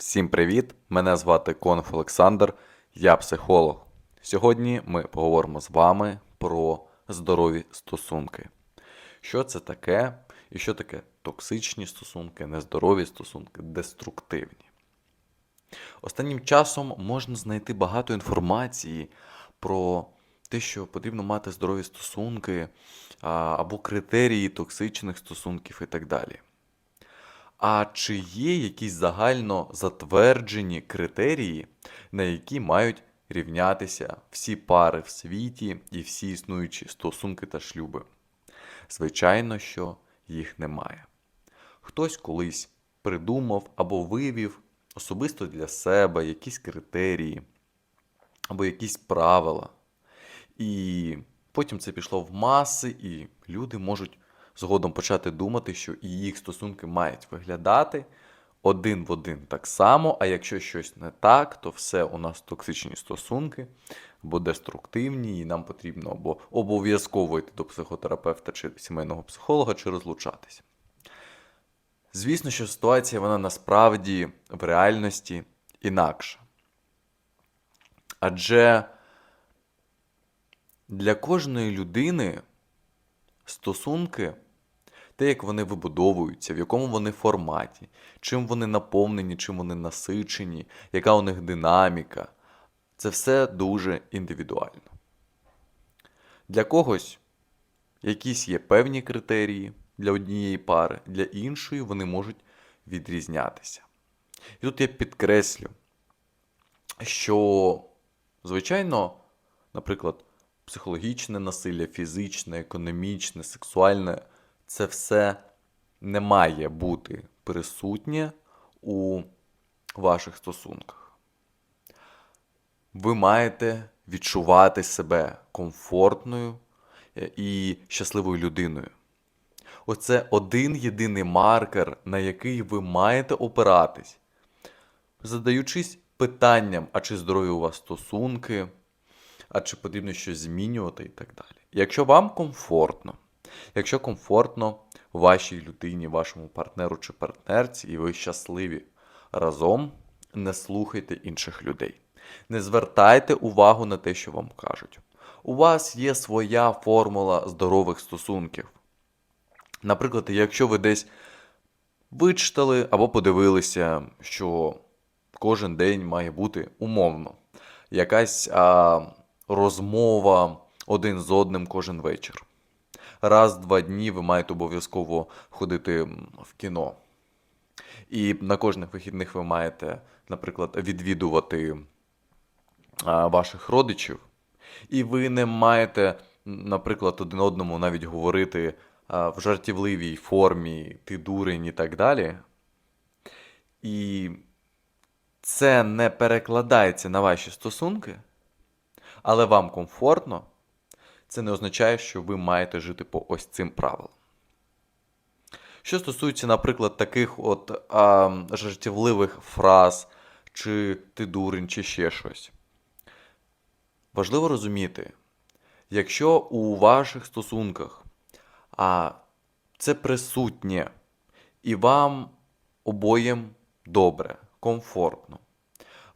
Всім привіт! Мене звати Конф Олександр, я психолог. Сьогодні ми поговоримо з вами про здорові стосунки. Що це таке і що таке токсичні стосунки, нездорові стосунки, деструктивні. Останнім часом можна знайти багато інформації про те, що потрібно мати здорові стосунки або критерії токсичних стосунків і так далі. А чи є якісь загально затверджені критерії, на які мають рівнятися всі пари в світі і всі існуючі стосунки та шлюби? Звичайно, що їх немає. Хтось колись придумав або вивів особисто для себе якісь критерії або якісь правила. І потім це пішло в маси, і люди можуть згодом почати думати, що і їх стосунки мають виглядати один в один так само, а якщо щось не так, то все у нас токсичні стосунки, або деструктивні, і нам потрібно або обов'язково йти до психотерапевта чи сімейного психолога, чи розлучатися. Звісно, що ситуація вона насправді в реальності інакша. Адже для кожної людини стосунки, те, як вони вибудовуються, в якому вони форматі, чим вони наповнені, чим вони насичені, яка у них динаміка, це все дуже індивідуально. Для когось якісь є певні критерії для однієї пари, для іншої вони можуть відрізнятися. І тут я підкреслю, що, звичайно, наприклад, психологічне насилля, фізичне, економічне, сексуальне це все не має бути присутнє у ваших стосунках. Ви маєте відчувати себе комфортною е, і щасливою людиною. Оце один єдиний маркер, на який ви маєте опиратись, задаючись питанням, а чи здорові у вас стосунки, а чи потрібно щось змінювати і так далі. Якщо вам комфортно, якщо комфортно вашій людині, вашому партнеру чи партнерці, і ви щасливі разом, не слухайте інших людей. Не звертайте увагу на те, що вам кажуть. У вас є своя формула здорових стосунків. Наприклад, якщо ви десь вичитали або подивилися, що кожен день має бути умовно, якась а, розмова один з одним кожен вечір. Раз в два дні ви маєте обов'язково ходити в кіно. І на кожних вихідних ви маєте, наприклад, відвідувати ваших родичів. І ви не маєте, наприклад, один одному навіть говорити в жартівливій формі, ти дурень і так далі. І це не перекладається на ваші стосунки, але вам комфортно, це не означає, що ви маєте жити по ось цим правилам. Що стосується, наприклад, таких от а, жартівливих фраз, чи ти дурень, чи ще щось. Важливо розуміти, якщо у ваших стосунках а, це присутнє, і вам обоєм добре, комфортно,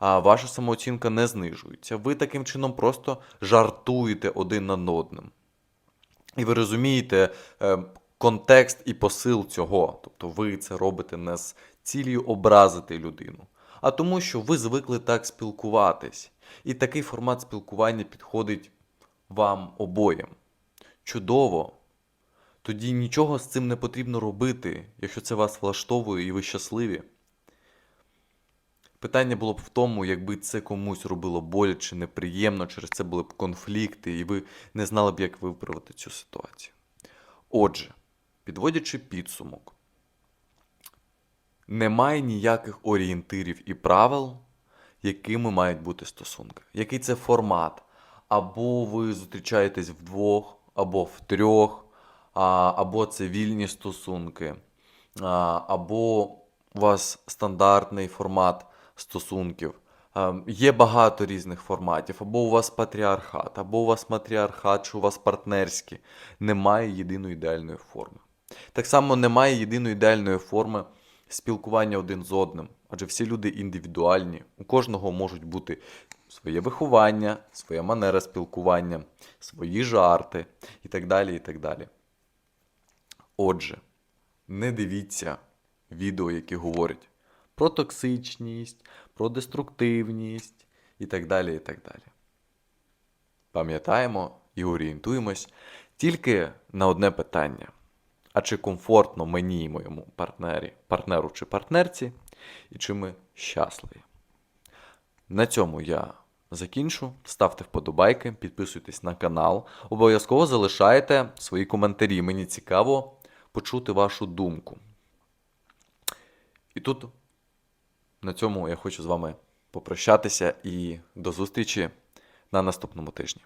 а ваша самооцінка не знижується, ви таким чином просто жартуєте один над одним. І ви розумієте е, контекст і посил цього. Тобто ви це робите не з цілею образити людину, а тому, що ви звикли так спілкуватись. І такий формат спілкування підходить вам обоєм. Чудово! Тоді нічого з цим не потрібно робити, якщо це вас влаштовує і ви щасливі. Питання було б в тому, якби це комусь робило боляче, неприємно, через це були б конфлікти, і ви не знали б, як виправити цю ситуацію. Отже, підводячи підсумок, немає ніяких орієнтирів і правил, якими мають бути стосунки. Який це формат? Або ви зустрічаєтесь вдвох, або в трьох, або це вільні стосунки, або у вас стандартний формат стосунків. Е, Є багато різних форматів. Або у вас патріархат, або у вас матріархат, чи у вас партнерські. Немає єдиної ідеальної форми. Так само немає єдиної ідеальної форми спілкування один з одним. Адже всі люди індивідуальні, у кожного можуть бути своє виховання, своя манера спілкування, свої жарти і так далі. і так далі. Отже, не дивіться відео, які говорять про токсичність, про деструктивність і так далі. і так далі. Пам'ятаємо і орієнтуємось тільки на одне питання: а чи комфортно мені і моєму партнері, партнеру чи партнерці, і чи ми щасливі? На цьому я закінчу. Ставте вподобайки, підписуйтесь на канал. Обов'язково залишайте свої коментарі. Мені цікаво почути вашу думку. І тут на цьому я хочу з вами попрощатися і до зустрічі на наступному тижні.